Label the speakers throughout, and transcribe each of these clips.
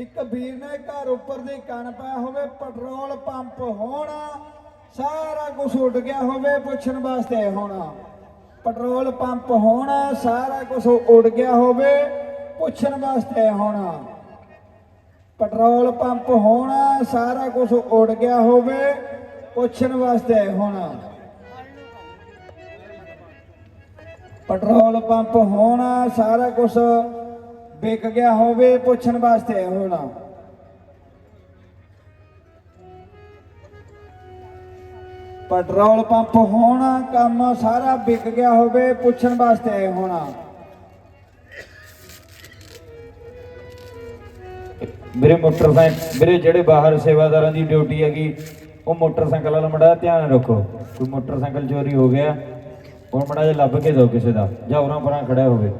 Speaker 1: ਇੱਕ ਵੀਰ ਨੇ ਘਰ ਉੱਪਰ ਦੀ ਕਣ ਪਾਇਆ ਹੋਵੇ, ਪੈਟਰੋਲ ਪੰਪ ਹੋਣਾ, ਸਾਰਾ ਕੁਝ ਉੱਡ ਗਿਆ ਹੋਵੇ ਪੁੱਛਣ ਵਾਸਤੇ ਹੋਣਾ। ਪੈਟਰੋਲ ਪੰਪ ਹੋਣਾ, ਸਾਰਾ ਕੁਝ ਉੱਡ ਗਿਆ ਹੋਵੇ ਪੁੱਛਣ ਵਾਸਤੇ ਹੋਣਾ। ਪੈਟਰੋਲ ਪੰਪ ਹੋਣਾ, ਸਾਰਾ ਕੁਝ ਉੱਡ ਗਿਆ ਹੋਵੇ ਪੁੱਛਣ ਵਾਸਤੇ ਹੋਣਾ। ਪੈਟਰੋਲ ਪੰਪ ਹੋਣਾ, ਸਾਰਾ ਕੁਝ ਵਿਕ ਗਿਆ ਹੋਵੇ ਪੁੱਛਣ ਵਾਸਤੇ ਹੋਣਾ ਪੈਟਰੋਲ ਪੰਪ ਹੋਣਾ, ਕੰਮ ਸਾਰਾ ਵਿਕ ਗਿਆ ਹੋਵੇ ਪੁੱਛਣ ਵਾਸਤੇ ਹੋਣਾ
Speaker 2: ਮੇਰੇ ਮੋਟਰਸਾਈਕਲ, ਮੇਰੇ ਜਿਹੜੇ ਬਾਹਰ ਸੇਵਾਦਾਰਾਂ ਦੀ ਡਿਊਟੀ ਹੈਗੀ, ਉਹ ਮੋਟਰਸਾਈਕਲ ਵਾਲਾ ਮੜਾ ਧਿਆਨ ਰੱਖੋ, ਕੋਈ ਮੋਟਰਸਾਈਕਲ ਚੋਰੀ ਹੋ ਗਿਆ, ਹੁਣ ਮੜਾ ਜੇ ਲੱਭ ਕੇ ਦਿਓ ਕਿਸੇ ਦਾ, ਜਾਂ ਉਰਾਂ ਪਰਾਂ ਖੜਾ ਹੋਵੇ।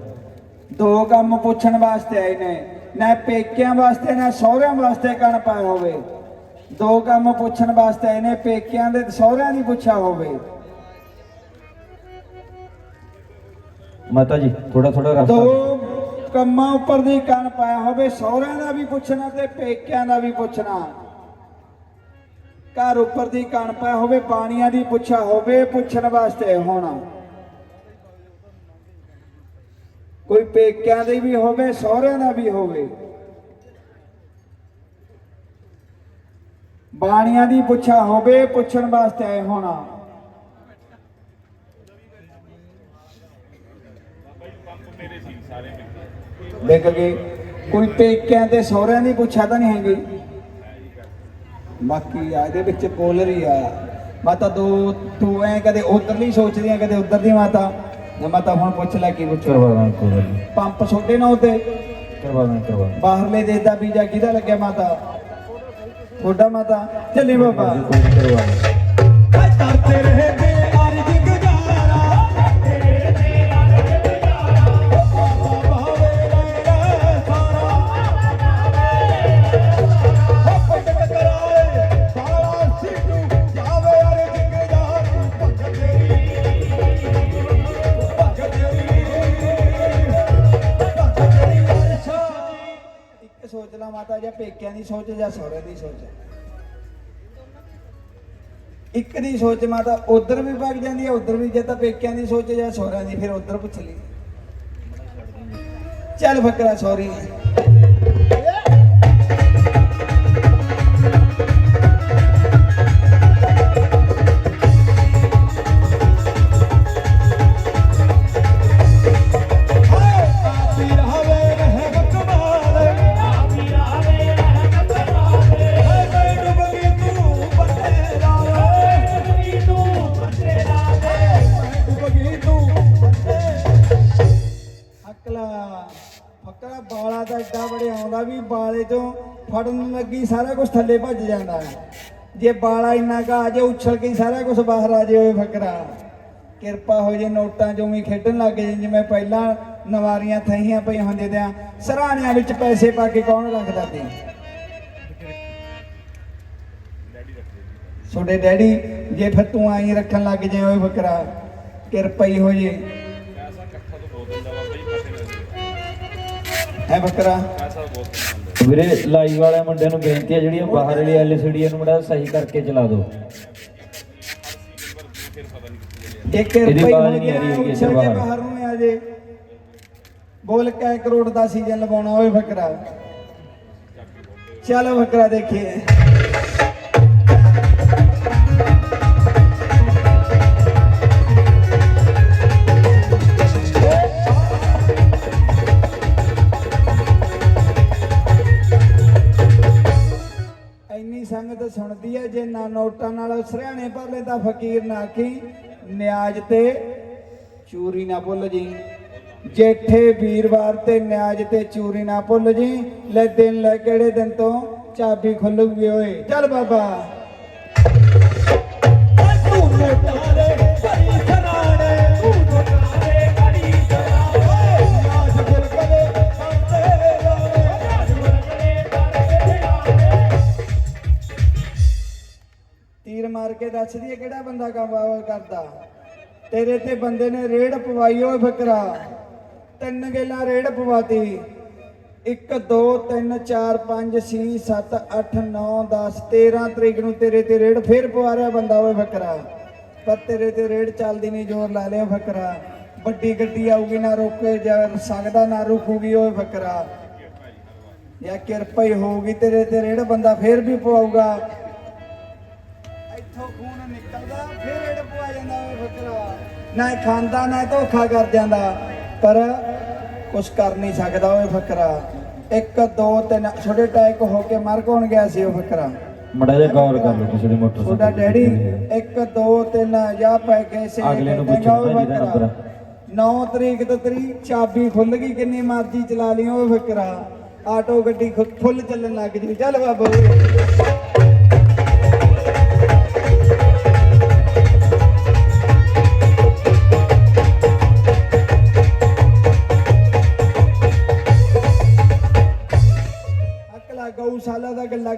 Speaker 1: ਦੋ ਕੰਮ ਪੁੱਛਣ ਵਾਸਤੇ ਆਏ ਨੇ ਨਾ ਪੇਕਿਆਂ ਵਾਸਤੇ ਨਾ ਸਹੁਰਿਆਂ ਵਾਸਤੇ ਕਣ ਪਾਇਆ ਹੋਵੇ। ਦੋ ਕੰਮ ਪੁੱਛਣ ਵਾਸਤੇ ਆਏ ਨੇ ਪੇਕਿਆਂ ਦੇ ਸਹੁਰਿਆਂ ਦੀ ਪੁੱਛਿਆ ਹੋਵੇ।
Speaker 2: ਮਾਤਾ ਜੀ ਥੋੜਾ ਥੋੜਾ ਰਸਤਾ
Speaker 1: ਦੋ ਕੰਮਾਂ ਉੱਪਰ ਦੀ ਕਣ ਪਾਇਆ ਹੋਵੇ ਸਹੁਰਿਆਂ ਦਾ ਵੀ ਪੁੱਛਣਾ ਤੇ ਪੇਕਿਆਂ ਦਾ ਵੀ ਪੁੱਛਣਾ। ਘਰ ਉੱਪਰ ਦੀ ਕਣ ਪਾਇਆ ਹੋਵੇ ਪਾਣੀਆਂ ਦੀ ਪੁੱਛਿਆ ਹੋਵੇ ਪੁੱਛਣ ਵਾਸਤੇ ਹੋਣਾ। ਕੋਈ ਪੇਕਿਆਂ ਦੀ ਵੀ ਹੋਵੇ, ਸਹੁਰਿਆਂ ਦਾ ਵੀ ਹੋਵੇ। ਬਾਣੀਆਂ ਦੀ ਪੁੱਛਾ ਹੋਵੇ, ਪੁੱਛਣ ਵਾਸਤੇ ਆਏ ਹੋਣਾ। ਦੇਖ ਕੇ ਕੋਈ ਪੇਕਿਆਂ ਤੇ ਸਹੁਰਿਆਂ ਦੀ ਪੁੱਛਾ ਤਾਂ ਨਹੀਂ ਹੈਗੀ। ਬਾਕੀ ਆ, ਇਹਦੇ ਵਿੱਚ ਕੋਲਰ ਹੀ ਆ। ਮਾਤਾ ਦੋ, ਤੂੰ ਐ ਕਦੇ ਉਧਰਲੀ ਸੋਚਦੀ ਆ, ਕਦੇ ਉਧਰ ਦੀ ਮਾਤਾ? ਨਾ ਮਾਤਾ ਹੁਣ ਪੁੱਛ ਲੈ ਕੀ ਪੁੱਛ
Speaker 2: ਕਰਵਾ ਦਾਂ ਕੋਈ ਗੱਲ ਨੀ।
Speaker 1: ਪੰਪ ਛੋਟੇ ਨਾ ਉਤੇ
Speaker 2: ਕਰਵਾ ਦਾਂ ਕਰਵਾ ਦਾਂ।
Speaker 1: ਬਾਹਰਲੇ ਦੇਸ਼ ਦਾ ਵੀਜ਼ਾ ਕਿਹਦਾ ਲੱਗਿਆ ਮਾਤਾ ਤੁਹਾਡਾ ਮਾਤਾ ਚੱਲੀ ਬਾਬਾ
Speaker 2: ਕੋਈ ਨੀ, ਕਰਵਾ ਦਾਂ।
Speaker 1: ਸੋਚ ਜਾਂ ਸੋਚ ਇੱਕ ਦੀ ਸੋਚ ਮਾਤਾ ਉਧਰ ਵੀ ਭੱਜ ਜਾਂਦੀ ਹੈ, ਉਧਰ ਵੀ ਜੇ ਤਾਂ ਪੇਕਿਆਂ ਦੀ ਸੋਚ ਜਾਂ ਸੋਹਰਿਆਂ ਦੀ, ਫਿਰ ਉਧਰ ਪੁੱਛ ਲਈ। ਚੱਲ ਫਕਰਾ ਸੌਰੀ ਫਕਰਾ ਬਾਲਾ ਦਾ ਏਡਾ ਬੜੇ ਆਉਂਦਾ ਵੀ ਬਾਲੇ ਤੋਂ ਫੜਨ ਲੱਗੀ, ਸਾਰਾ ਕੁਝ ਥੱਲੇ ਭੱਜ ਜਾਂਦਾ ਜੇ ਬਾਲਾ ਇੰਨਾ ਕਾ ਆ ਜੇ ਉਛਲ ਕੇ ਸਾਰਾ ਕੁਝ ਬਾਹਰ ਆ ਜੇ ਜਾਏ ਫਕਰਾ। ਕਿਰਪਾ ਹੋ ਜੇ ਨੋਟਾਂ ਚੋਂ ਵੀ ਖੇਡਣ ਲੱਗ ਜੇ ਜਿਵੇਂ ਪਹਿਲਾਂ ਨਵਾਰੀਆਂ ਥਈਆਂ ਪਈਆਂ ਹੁੰਦੇ ਦਿਆਂ ਸਰਾਣਿਆਂ ਵਿੱਚ ਪੈਸੇ ਪਾ ਕੇ ਕੌਣ ਰੱਖਦਾ ਤੇ ਛੋਟੇ ਡੈਡੀ, ਜੇ ਫਿਰ ਤੂੰ ਆਈ ਰੱਖਣ ਲੱਗ ਜਾਏ ਓਏ ਫਕਰਾ, ਕਿਰਪਾ ਹੀ ਹੋ ਜੇ। ਹੈ ਫਕਰਾ
Speaker 2: ਵੀਰੇ ਲਾਈਵ ਵਾਲੇ ਮੁੰਡਿਆਂ ਨੂੰ ਬੇਨਤੀ ਹੈ ਜਿਹੜੀਆਂ ਬਾਹਰ ਵਾਲੀ ਐਲਸੀਡੀ ਨੂੰ ਮੜਾ ਸਹੀ ਕਰਕੇ ਚਲਾ ਦਿਓ।
Speaker 1: ਇੱਕ ਰੁਪਈ ਹੋ ਗਿਆ
Speaker 2: ਬਾਹਰ।
Speaker 1: ਨੂੰ ਆ ਜੇ। ਬੋਲ ਕੇ ਕਰੋੜ ਦਾ ਸੀਜ਼ਨ ਲਵਾਉਣਾ ਓਏ ਫਕਰਾ ਚਲੋ ਫਕਰਾ ਦੇਖੀਏ। ਸੰਗਤ ਸੁਣਦੀ ਹੈ ਜੇ ਨਾ ਨੋਟਾਂ ਨਾਲ ਸਰਿਆਣੇ ਭਰ ਤਾਂ ਫਕੀਰ ਨਾ ਆਖੀ, ਨਿਆਜ ਤੇ ਚੂਰੀ ਨਾ ਭੁੱਲ ਜੀ। ਜੇਠੇ ਵੀਰਵਾਰ ਤੇ ਨਿਆਜ ਤੇ ਚੂਰੀ ਨਾ ਭੁੱਲ ਜੀ। ਲੈ ਦਿਨ ਲੈ ਕਿਹੜੇ ਦਿਨ ਤੋਂ ਚਾਬੀ ਖੁੱਲੂਗੀ ਓਏ। ਚੱਲ ਬਾਬਾ। ਤੂੰ ਨੋਟਾਂ ਮਾਰ ਕੇ ਦੱਸ ਦਈਏ ਕਿਹੜਾ ਬੰਦਾ ਕੰਮ ਆ- ਕਰਦਾ। ਤੇਰੇ ਤੇ ਬੰਦੇ ਨੇ ਰੇਡ ਪਵਾਈ ਓਏ ਫਕਰਾ ਤਿੰਨ ਗੇਲਾ ਰੇਡ ਪਵਾਤੀ। 1 2 3 4 5 6 7 8 9 10 13 ਤਰੀਕ ਨੂੰ ਤੇਰੇ ਤੇ ਰੇਡ ਫੇਰ ਪਵਾ ਰਿਹਾ ਬੰਦਾ ਓਏ ਫਕਰਾ ਪਰ ਤੇਰੇ ਤੇ ਰੇੜ ਚੱਲਦੀ ਨਹੀਂ, ਜ਼ੋਰ ਲਾ ਲਿਆ ਫਕਰਾ ਵੱਡੀ ਗੱਡੀ ਆਊਗੀ, ਨਾ ਰੋਕੇ ਜਾ, ਸਕਦਾ ਨਾ ਰੁਕੂਗੀ ਓਏ ਫਕਰਾ ਜਾਂ ਕਿਰਪਾ ਹੀ ਹੋਊਗੀ, ਤੇਰੇ ਤੇ ਰੇੜ ਬੰਦਾ ਫੇਰ ਵੀ ਪਵਾਊਗਾ। ਇੱਥੋਂ ਖੂਨ ਨਿਕਲਦਾ ਫੇਰ ਰੇਡ ਪਵਾ ਜਾਂਦਾ ਓਏ ਫਕਰਾ। ਨਾ ਖਾਂਦਾ ਨਾ ਧੋਖਾ ਕਰ ਜਾਂਦਾ ਪਰ ਕੁਛ ਕਰ ਨਹੀਂ ਸਕਦਾ ਓਏ ਫਕਰਾ। 1 2 3 ਛੋਟੇ ਟੈਕ ਹੋ ਕੇ ਮਰ ਕੌਣ ਗਿਆ ਸੀ ਉਹ ਫਕਰਾ?
Speaker 3: ਮੜਾ ਜਿਹਾ ਗੌਰ ਕਰ ਲਓ ਕਿਸੇ ਦੇ ਮੋਟਰਸਾਈਕਲ
Speaker 1: ਤੁਹਾਡਾ ਡੈਡੀ
Speaker 3: ਹੈ।
Speaker 1: 1 2 3 ਜਾਂ ਪੈ ਗਏ ਸੀ
Speaker 3: ਅਗਲੇ ਨੂੰ ਪੁੱਛੋ ਜਿਹਦਾ ਨੰਬਰ ਆ।
Speaker 1: 9 ਤਰੀਕ ਤੋਂ ਤੇਰੀ ਚਾਬੀ ਖੁੱਲ ਗਈ ਕਿੰਨੀ ਮਰਜ਼ੀ ਚਲਾ ਲਈ ਓਏ ਫਕਰਾ। ਆਟੋ ਗੱਡੀ ਖੁ- ਫੁੱਲ ਚੱਲਣ ਲੱਗ ਜੀ ਚੱਲ ਬਾਬਾ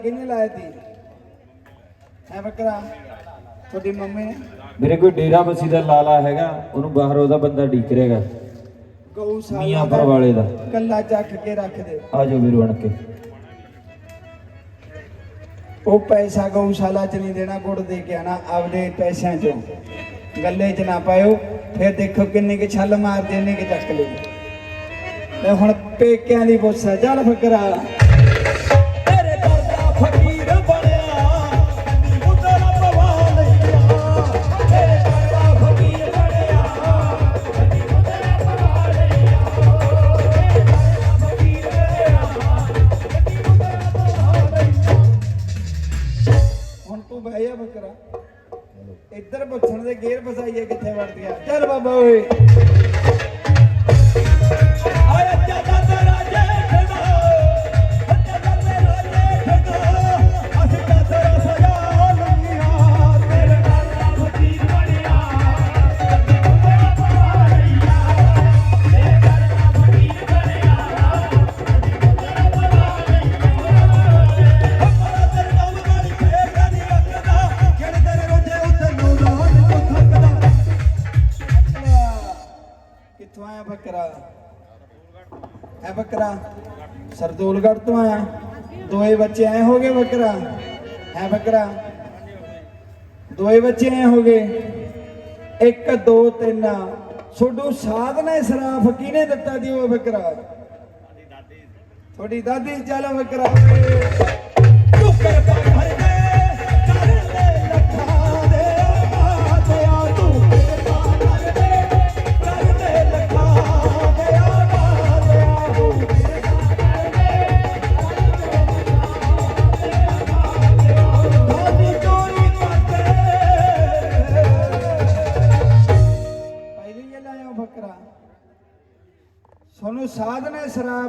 Speaker 1: ਕਿਹਨੇ ਲਾਇਆ ਤੀ ਹੈ ਬੱਕਰਾ ਤੁਹਾਡੀ ਮੰਮੀ ਨੇ।
Speaker 3: ਮੇਰੇ ਕੋਈ ਡੇਰਾ ਬਸੀ ਦਾ ਲਾਲਾ ਹੈਗਾ ਉਹਨੂੰ ਬਾਹਰ ਉਹਦਾ ਬੰਦਾ ਢੀਕ ਰਹੇਗਾ।
Speaker 1: ਗਊਸ਼ਾਲਾ
Speaker 3: ਮੀਆਂ
Speaker 1: ਦਾ
Speaker 3: ਪਰ ਵਾਲੇ ਦਾ।
Speaker 1: ਗੱਲਾ ਚੱਕ ਕੇ ਰੱਖ ਦੇ।
Speaker 3: ਆ ਜਾਓ ਵੀਰ ਬਣ ਕੇ।
Speaker 1: ਉਹ ਪੈਸਾ ਗਊਸ਼ਾਲਾ ਚ ਨਹੀਂ ਦੇਣਾ ਗੁੜ ਦੇ ਕੇ ਆਣਾ ਆਪਦੇ ਪੈਸਿਆਂ ਚੋਂ। ਗੱਲੇ ਚ ਨਾ ਪਾਇਓ ਫਿਰ ਦੇਖੋ ਕਿੰਨੇ ਕੇ ਛੱਲ ਮਾਰਦੇ ਨੇ ਕਿ ਚੱਕ ਲਈ ਲੈ ਹੁਣ ਪੇਕਿਆਂ ਦੀ ਬੋਸਾ ਚੱਲ ਫਕਰਾ ਪੁੱਛਣ ਦੇ ਫਸਾਈਏ ਕਿੱਥੇ? ਕਿੱਥੋਂ ਆਇਆ ਬੱਕਰਾ? ਹੈ ਬੱਕਰਾ? ਸਰਦੂਲਗੜ੍ਹ ਤੋਂ ਆਇਆ। ਦੋਏ ਬੱਚੇ ਐ ਹੋ ਗਏ ਬੱਕਰਾ? ਹੈ ਬੱਕਰਾ? ਦੋਏ ਬੱਚੇ ਐ ਹੋ ਗਏ। 1 2 3 ਛੋਡੂ ਸਾਧਨਾ ਸਰਾਫ ਕਿਹਨੇ ਦਿੱਤਾ ਦੀ ਉਹ ਬੱਕਰਾ? ਤੁਹਾਡੀ ਦਾਦੀ ਚੱਲ ਬੱਕਰਾ।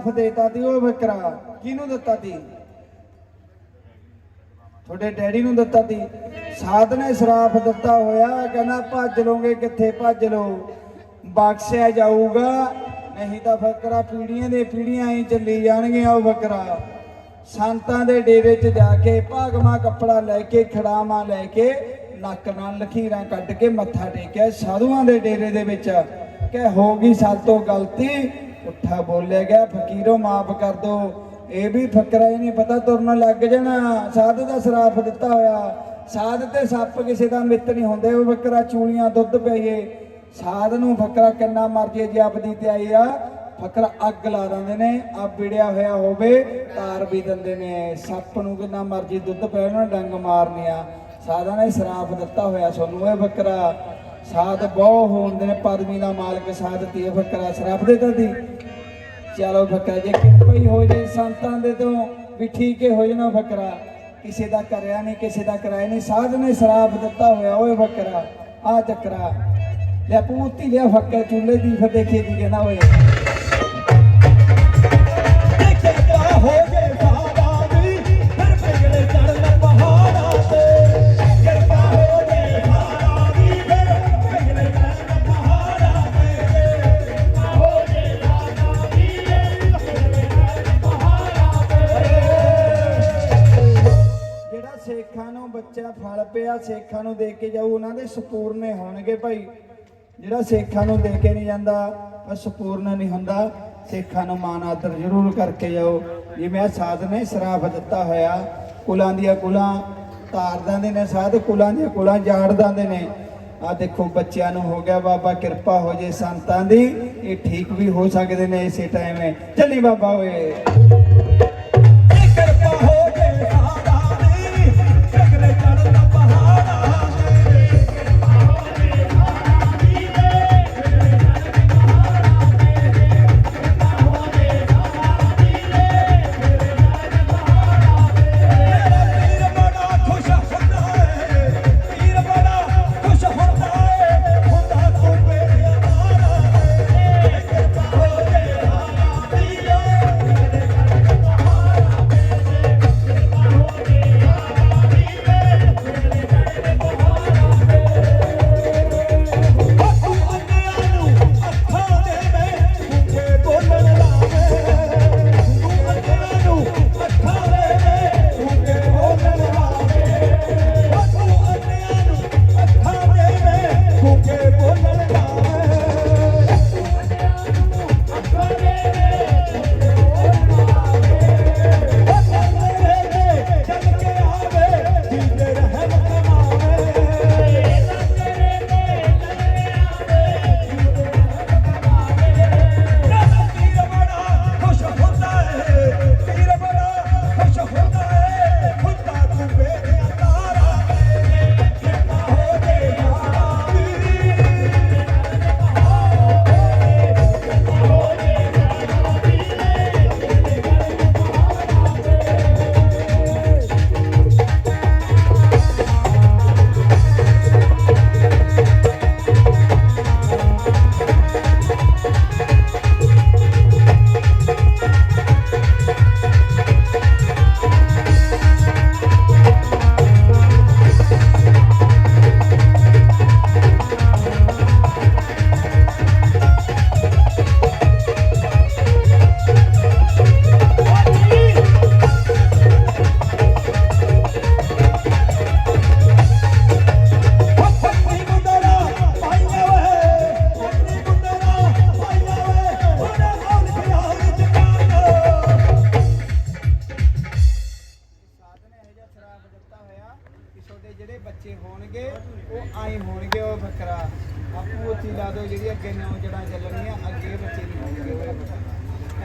Speaker 1: ਸਾਧਨਾ ਦੇਤਾ ਤੀ, ਉਹ ਬੱਕਰਾ ਕਿਹਨੂੰ ਦਿੱਤਾ ਤੀ? ਤੁਹਾਡੇ ਡੈਡੀ ਨੂੰ ਦਿੱਤਾ ਤੀ। ਸਾਧਨਾ ਸਰਾਫ ਦਿੱਤਾ ਹੋਇਆ, ਕਹਿੰਦਾ ਭੱਜ ਲੋਗੇ ਕਿੱਥੇ, ਭੱਜ ਲੋ ਬਖਸ਼ਿਆ ਜਾਊਗਾ, ਨਹੀਂ ਤਾਂ ਬੱਕਰਾ ਪੀੜੀਆਂ ਦੇ ਪੀੜੀਆਂ ਹੀ ਚੱਲੀ ਜਾਣਗੀਆਂ ਉਹ ਬੱਕਰਾ। ਸੰਤਾਂ ਦੇ ਡੇਰੇ 'ਚ ਜਾ ਕੇ ਭਾਗਮਾ ਕੱਪੜਾ ਲੈ ਕੇ ਖੜਾਵਾਂ ਲੈ ਕੇ, ਨੱਕ ਨਾਲ ਲਖੀਰਾਂ ਕੱਢ ਕੇ ਮੱਥਾ ਟੇਕਿਆ ਸਾਧੂਆਂ ਦੇ ਡੇਰੇ ਦੇ ਵਿੱਚ। ਕਿ ਹੋ ਗਈ ਸਾਤੋਂ ਗਲਤੀ। ਉੱਠਾ ਬੋਲਿਆ ਗਿਆ, ਫਕੀਰੋ ਮਾਫ ਕਰ ਦੋ ਇਹ ਵੀ ਫਕਰਾ ਹੀ ਨਹੀਂ ਪਤਾ ਤੁਰਨ ਲੱਗ ਜਾਣਾ। ਸਾਧ ਦਾ ਸਰਾਫ ਦਿੱਤਾ ਹੋਇਆ। ਸਾਧ ਤੇ ਸੱਪ ਕਿਸੇ ਦਾ ਮਿੱਤ ਨਹੀਂ ਹੁੰਦੇ, ਉਹ ਫਕਰਾ ਚੂਲੀਆਂ ਦੁੱਧ ਪਈਏ। ਸਾਧ ਨੂੰ ਫਕਰਾ ਕਿੰਨਾ ਮਰਜ਼ੀ ਜੇ ਆਪਦੀ ਤੇ ਆਈ ਆ। ਫਕਰਾ ਅੱਗ ਲਾ ਦਿੰਦੇ ਨੇ ਆ ਵਿੜਿਆ ਹੋਇਆ ਹੋਵੇ, ਤਾਰ ਵੀ ਦਿੰਦੇ ਨੇ। ਸੱਪ ਨੂੰ ਕਿੰਨਾ ਮਰਜ਼ੀ ਦੁੱਧ ਪੈ ਉਹਨਾਂ ਡੰਗ ਮਾਰਨੀ ਆ। ਸਾਧਾਂ ਨੇ ਸਰਾਪ ਦਿੱਤਾ ਹੋਇਆ ਸੋਨੂੰ ਇਹ ਬੱਕਰਾ। ਸਾਧ ਬਹੁ ਹੁੰਦੇ ਨੇ ਪਦਮੀ ਦਾ ਮਾਲਕ ਸਾਧ ਤੀ ਇਹ ਬੱਕਰਾ ਸਰਾਪ ਦੇ ਦੀ ਚਲੋ ਬੱਕਰਾ ਜੇ ਕਿਰਪਾ ਹੀ ਹੋ ਜੇ ਸੰਤਾਂ ਦੇ ਤੋਂ, ਵੀ ਠੀਕ ਹੀ ਹੋ ਜਾਣਾ ਫਕਰਾ। ਕਿਸੇ ਦਾ ਕਰਿਆ ਨਹੀਂ, ਕਿਸੇ ਦਾ ਕਰਾਇਆ ਨਹੀਂ, ਸਾਧ ਨੇ ਸਰਾਪ ਦਿੱਤਾ ਹੋਇਆ, ਓਏ ਫਕਰਾ, ਆ ਚੱਕਰਾ। ਲੈ ਪੂਤੀ ਲਿਆ ਫੱਕਰ ਚੁੱਲੇ ਦੀ ਫਿਰ ਦੇਖੀ ਦੀ ਕਹਿੰਦਾ ਓਏ ਸੇਖਾਂ ਨੂੰ ਦੇ ਕੇ ਜਾਊ, ਉਹਨਾਂ ਦੇ ਸਪੂਰਨੇ ਹੋਣਗੇ ਭਾਈ। ਜਿਹੜਾ ਸੇਖਾਂ ਨੂੰ ਦੇ ਕੇ ਨਹੀਂ ਜਾਂਦਾ, ਉਹ ਸਪੂਰਨ ਨਹੀਂ ਹੁੰਦਾ। ਸਿੱਖਾਂ ਨੂੰ ਮਾਨ ਆਦਰ ਜ਼ਰੂਰ ਕਰਕੇ ਜਾਓ। ਜਿਵੇਂ ਆਹ ਸਾਧ ਨੇ ਸਰਾਫ ਦਿੱਤਾ ਹੋਇਆ, ਕੁਲਾਂ ਦੀਆਂ ਕੁਲਾਂ ਤਾਰ ਦਿੰਦੇ ਨੇ ਸਾਧ, ਕੁਲਾਂ ਦੀਆਂ ਕੁਲਾਂ ਜਾੜ ਦਿੰਦੇ ਨੇ। ਆ ਦੇਖੋ, ਬੱਚਿਆਂ ਨੂੰ ਹੋ ਗਿਆ ਬਾਬਾ, ਕਿਰਪਾ ਹੋ ਜੇ ਸੰਤਾਂ ਦੀ, ਇਹ ਠੀਕ ਵੀ ਹੋ ਸਕਦੇ ਨੇ ਇਸੇ ਟਾਈਮ ਚੱਲੀ ਬਾਬਾ ਓਏ।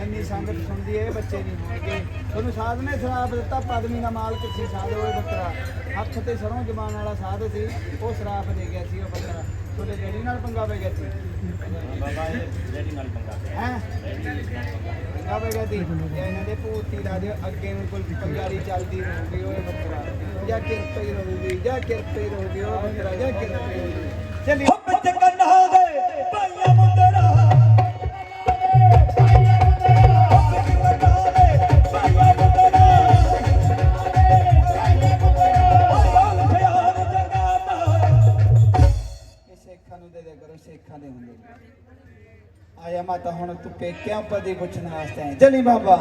Speaker 1: ਇੰਨੀ ਸੰਗਤ ਸੁਣਦੀ ਹੈ ਬੱਚੇ ਨਹੀਂ ਹੋਣਗੇ ਤੁਹਾਨੂੰ ਸਾਧ ਨੇ ਸ਼ਰਾਬ ਦਿੱਤਾ ਪਦਮੀ ਦਾ ਮਾਲਕ ਸੀ ਸਾਧ ਉਹ ਬੱਕਰਾ ਹੱਥ ਤੇ ਸਰੋਂ ਜਮਾਨ ਵਾਲਾ ਸਾਧ ਸੀ ਉਹ ਸ਼ਰਾਬ ਦੇ ਗਿਆ ਸੀ ਉਹ ਬੱਕਰਾ ਤੁਹਾਡੇ ਡੈਡੀ ਨਾਲ ਪੰਗਾ ਪੈ ਗਿਆ ਸੀ? ਬਾਬਾ ਡੈਡੀ ਨਾਲ ਪੰਗਾ ਹੈ? ਪੰਗਾ ਪੈ ਗਿਆ ਸੀ? ਤੇ ਇਹਨਾਂ ਦੇ ਭੂਤੀ ਲਾ ਦਿਓ ਅੱਗੇ ਨੂੰ ਕੋਈ ਪੰਜਾਰੀ ਚੱਲਦੀ ਰਹੂਗੀ ਉਹ ਬੱਕਰਾ ਜਾਂ ਕਿਰਪੇ ਹੀ ਰਹੂਗੀ ਜਾਂ ਕਿਰਪੇ ਹੀ ਰਹੂਗੀ ਉਹ ਬੱਕਰਾ ਜਾਂ ਕਿਰਪੇ ਹੀ ਰਹੂਗੀ ਚੱਲੀ ਤੂੰ ਪੇਕਿਆਂ ਉੱਪਰ ਦੀ ਪੁੱਛਣ ਵਾਸਤੇ ਆਈ ਚੱਲੀ ਬਾਬਾ।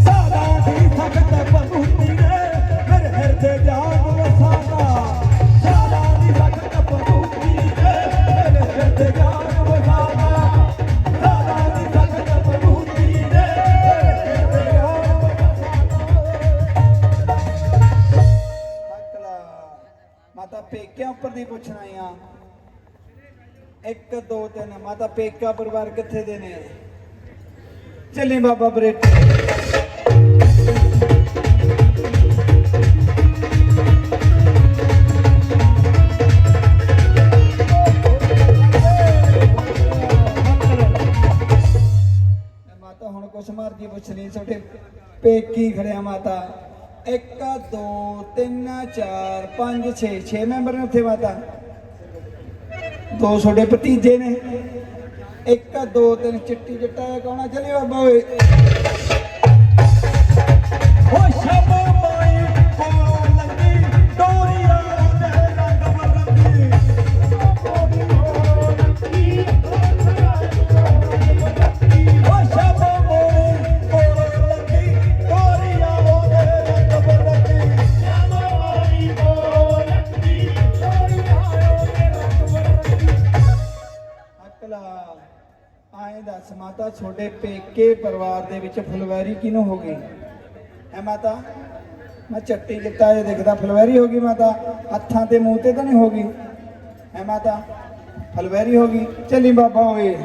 Speaker 2: ਸਾਦਾ ਦੀ ਸਖਤ ਪਨੂਤੀ ਨੇ ਮੇਰੇ ਹਿਰਦੇ ਜਾਗ ਵਸਾਦਾ ਸਾਦਾ ਦੀ ਸਖਤ ਪਨੂਤੀ ਨੇ ਮੇਰੇ ਹਿਰਦੇ ਜਾਗ
Speaker 1: ਮਾਤਾ ਪੇਕਿਆਂ ਉੱਪਰ ਦੀ ਪੁੱਛਣ ਆ ਇੱਕ, ਦੋ, ਤਿੰਨ, ਮਾਤਾ ਪੇਕਾ ਪਰਿਵਾਰ ਕਿੱਥੇ ਦੇ ਨੇ? ਚੱਲੀ ਬਾਬਾ ਬਰੇਟ। ਮਾਤਾ ਹੁਣ ਕੁਛ ਮਰਜ਼ੀ ਪੁੱਛਣੀ ਲਈ ਪੇਕੀ ਖੜਿਆ ਮਾਤਾ। 1 2 3 4 5 6 6 ਮੈਂਬਰ ਨੇ ਉੱਥੇ ਮਾਤਾ। ਦੋ ਤੁਹਾਡੇ ਭਤੀਜੇ ਨੇ। 1 2 3 ਚਿੱਟੀ ਚਿੱਟਾ ਕੌਣਾ ਚਲੇ ਬਾਬਾ ਓਏ।
Speaker 2: ਹੋ
Speaker 1: ਮਾਤਾ ਮਾਤਾ ਤੁਹਾਡੇ ਪੇਕੇ ਪਰਿਵਾਰ ਦੇ ਵਿੱਚ ਫੁਲਵੈਰੀ ਕਿਹਨੂੰ ਹੋ ਗਈ? ਹੈ ਮਾਤਾ? ਮੈਂ ਚੱਟੀ ਕਿੱਤਾ ਇਹ ਦੇਖਦਾ ਫੁਲਵੈਰੀ ਹੋ ਗਈ ਮਾਤਾ। ਹੱਥਾਂ ਤੇ ਮੂੰਹ ਤੇ ਤਾਂ ਨਹੀਂ ਹੋ ਗਈ? ਹੈ ਮਾਤਾ? ਫੁਲਵੈਰੀ ਹੋ ਗਈ। ਚੱਲੀ ਬਾਬਾ ਓਏ।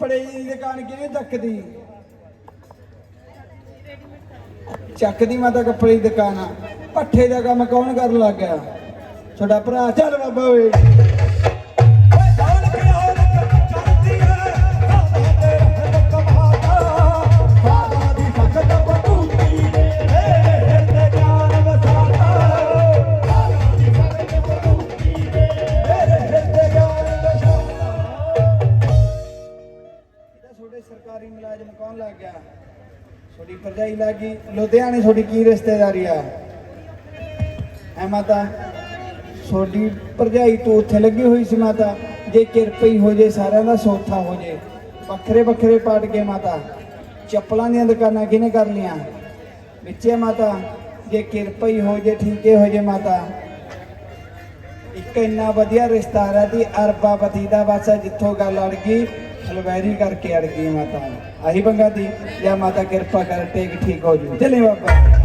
Speaker 1: ਕੱਪੜੇ ਦੀ ਦੁਕਾਨ ਕਿਵੇਂ ਚੱਕਦੀ? ਚੱਕਦੀ ਮਾਤਾ ਕੱਪੜੇ ਦੀ ਦੁਕਾਨ। ਆ ਪੱਠੇ ਦਾ ਕੰਮ ਕੌਣ ਕਰਨ ਲੱਗ ਗਿਆ? ਤੁਹਾਡਾ ਭਰਾ ਚੱਲ ਬਾਬਾ ਓਏ ਲੱਗ ਲੁਧਿਆਣੇ ਤੁਹਾਡੀ ਕੀ ਰਿਸ਼ਤੇਦਾਰੀ ਆ? ਐ ਮਾਤਾ, ਤੁਹਾਡੀ ਭਰਜਾਈ ਤੋਂ ਉੱਥੇ ਲੱਗੀ ਹੋਈ ਸੀ ਮਾਤਾ। ਜੇ ਕਿਰਪਈ ਹੋ ਜੇ, ਸਾਰਿਆਂ ਦਾ ਸੌਥਾ ਹੋ ਜੇ। ਵੱਖਰੇ ਵੱਖਰੇ ਪਾਟ ਕੇ ਮਾਤਾ। ਚੱਪਲਾਂ ਦੀਆਂ ਦੁਕਾਨਾਂ ਕਿਹਨੇ ਕਰ ਲੀਆਂ ਵਿੱਚੇ ਮਾਤਾ, ਜੇ ਕਿਰਪਈ ਹੋ ਜੇ, ਠੀਕੇ ਹੋ ਜੇ ਮਾਤਾ। ਇੱਕ ਇੰਨਾ ਵਧੀਆ ਰਿਸ਼ਤਾ ਆ ਦੀ ਅਰਬਾਪਤੀ ਦਾ ਬਸ, ਜਿੱਥੋਂ ਗੱਲ ਅੜ ਗਈ। ਹਲਵੈਰੀ ਕਰਕੇ ਅੜ ਗਈ ਮਾਤਾ ਆਹੀ ਬੰਗਾ ਦੀ, ਜਾਂ ਮਾਤਾ ਕਿਰਪਾ ਕਰ, ਟੇਕ ਠੀਕ ਹੋ ਜੂ। ਚਲੇ ਬਾਬਾ।